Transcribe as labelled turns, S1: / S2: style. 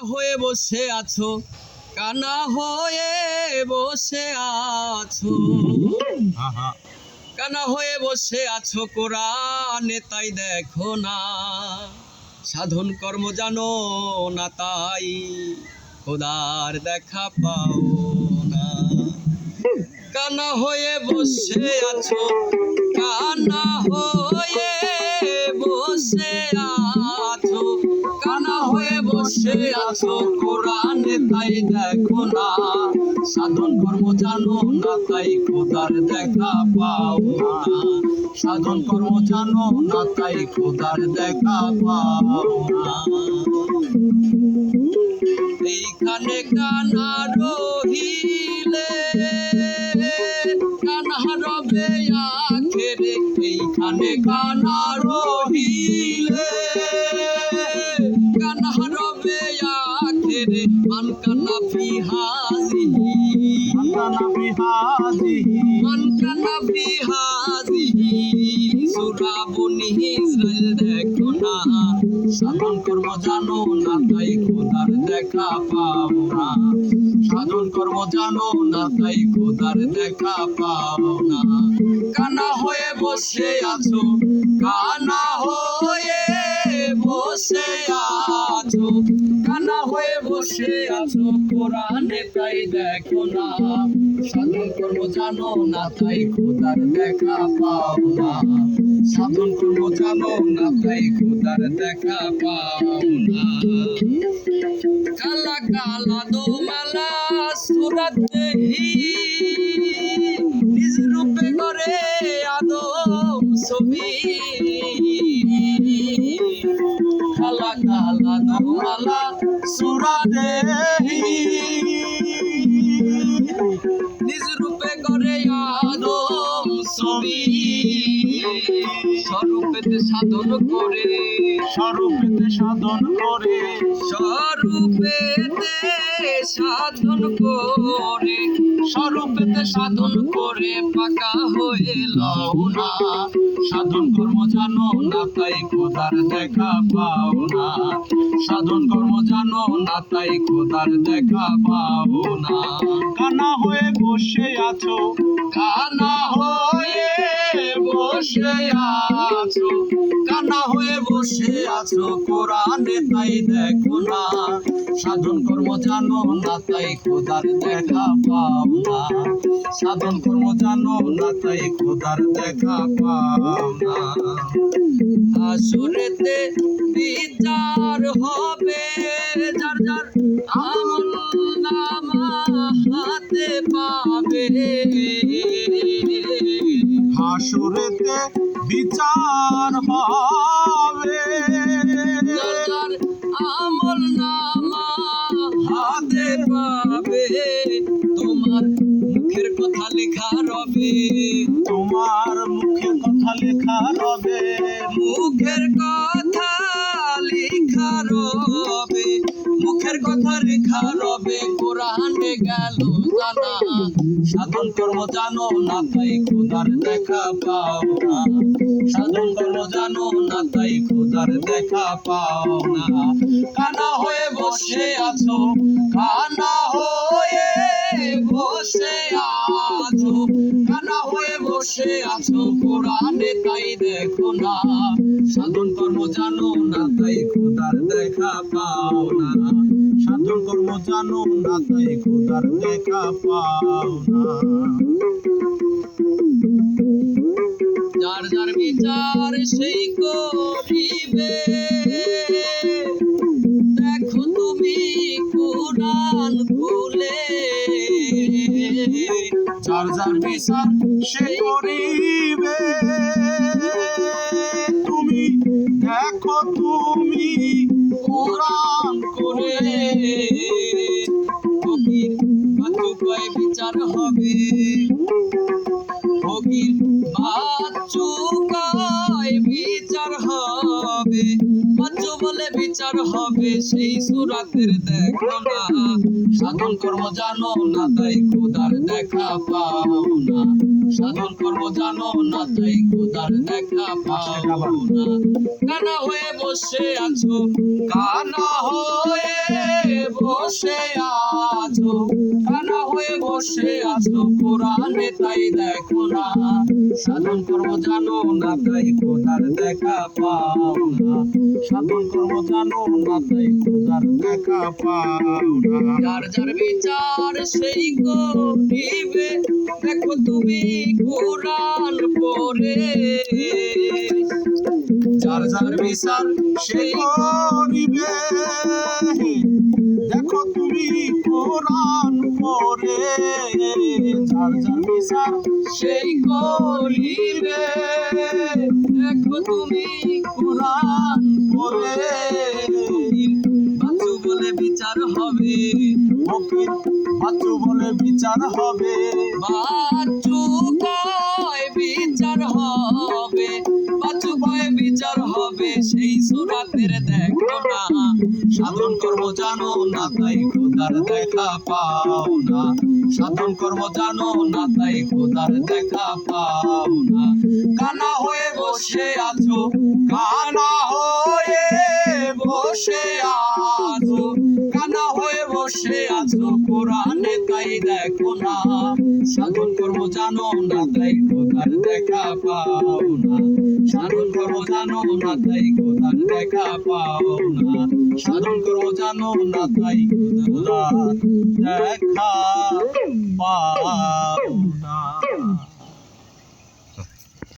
S1: হয়ে বসে আছো কানা হয়ে বসে আছো। কানা হয়ে বসে আছো কোরআনে তাই দেখো না। সাধন কর্ম জানো না তাই খোদার দেখা পাও না। কানা হয়ে বসে আছো কানা হয়ে বসে আছো বসে আছো কোরআনে তাই দেখো না। সাধন কর্ম জানো না, তাই দেখা পাও না। সাধন কর্ম জানো না, তাই খোদার দেখা পাও না। এইখানে কানা রহিলে, কানা রবে আখেরে। এইখানে কানা সাধন কর্ম জানো না তাই খোদার দেখা পাও না সাধন কর্ম জানো না তাই খোদার দেখা পাও না কানা হয়ে বসে আছো, কানা হয়ে বসে আছো। বসে আছো কোরআনে, তাই দেখো না। সাধন কর্ম জানো না, তাই খোদার দেখা পাও না। সাধন কর্ম জানো না, তাই খোদার দেখা পাও না। কালা কালা দোমালা সুরত হি নিজ রূপে করে সাধন করে
S2: স্বরূপেতে সাধন করে।
S1: স্বরূপেতে সাধন করে। স্বরূপেতে সাধন করে পাকা হয়ে লও না। সাধন কর্ম জানো না তাই খোদার দেখা পাও না। সাধন কর্ম জানো না তাই খোদার দেখা পাও না।
S2: কানা হয়ে বসে আছো।
S1: কানা হয়ে বসে আছো। কানা হয়ে বসে আছো কোরআনে, তাই দেখো না। সাধন কর্ম জানো না, তাই খোদার দেখা পাও না। সাধন কর্ম জানো না, তাই খোদার দেখা পাও না। আসরেতে বিচার হবে, যার যার আমল হাতে পাবে।
S2: হাসুরেতে বিচার হবে।
S1: আমল নামা হাতে পাবে। তোমার মুখের কথা লেখা রবে।
S2: তোমার
S1: মুখের কথা লেখা রবে। মুখের কথা কোরআনে গেল জানা সাধন কর্ম জানো না তাই খোদার দেখা পাও না। সাধন কর্ম জানো না তাই খোদার দেখা পাও না। কানা হয়ে বসে আছো, কানা হয়ে বসে আছো। কানা হয়ে বসে আছো, কোরআনে তাই দেখো না। জানো না তাই খোদার দেখা পাও না।
S2: সাধন কর্ম জানো না তাই খোদার দেখা পাও না।
S1: যার যার বিচার সেই করিবে। দেখো তুমি কোরআন খুলে
S2: যার যার বিচার সে করিবে।
S1: বিচার হবে। ফকির বাচ্চুকায় বিচার হবে। বাচ্চু বলে বিচার হবে, সেই সুরাতের দেখো না সাধন কর্ম জানো না তাই খোদার দেখা পাও না। সাধন কর্ম জানো না তাই খোদার দেখা পাও না। কানা হয়ে বসে আছো, কানা হয়ে তাই দেখো না। সাধন জানো না তাই দেখা পাও না।
S2: সাধন জানো না তাই দেখা পাও না।
S1: যার যার বিচার সেই দেখো তুমি কোরআন পড়ে যার যার বিচার সেই
S2: দেখো তুমি কোরআন বিচার
S1: সেই করিবে। দেখো তুমি কোরআন পড়ে। বাচ্চু বলে বিচার হবে।
S2: বাচ্চু বলে বিচার হবে।
S1: বাচ্চু কয় বিচার হবে। বাচ্চু কয় বিচার হবে সেই সুরাতের দেখো না। সাধন কর্ম জানো না তাই খোদার দেখা পাও না। সাধন কর্ম জানো না তাই খোদার দেখা পাও না। কানা হয়ে বসে আছো, কানা হয়ে বসে আছো, কানা হয়ে বসে আছো, কোরআনে তাই দেখো না। সাধন কর্ম জানো না তাই খোদার দেখা পাও না। সাধন কর্ম জানো না তাই খোদার দেখা পাও না। সাধন কর্ম জানো না তাই
S2: দেখা পাও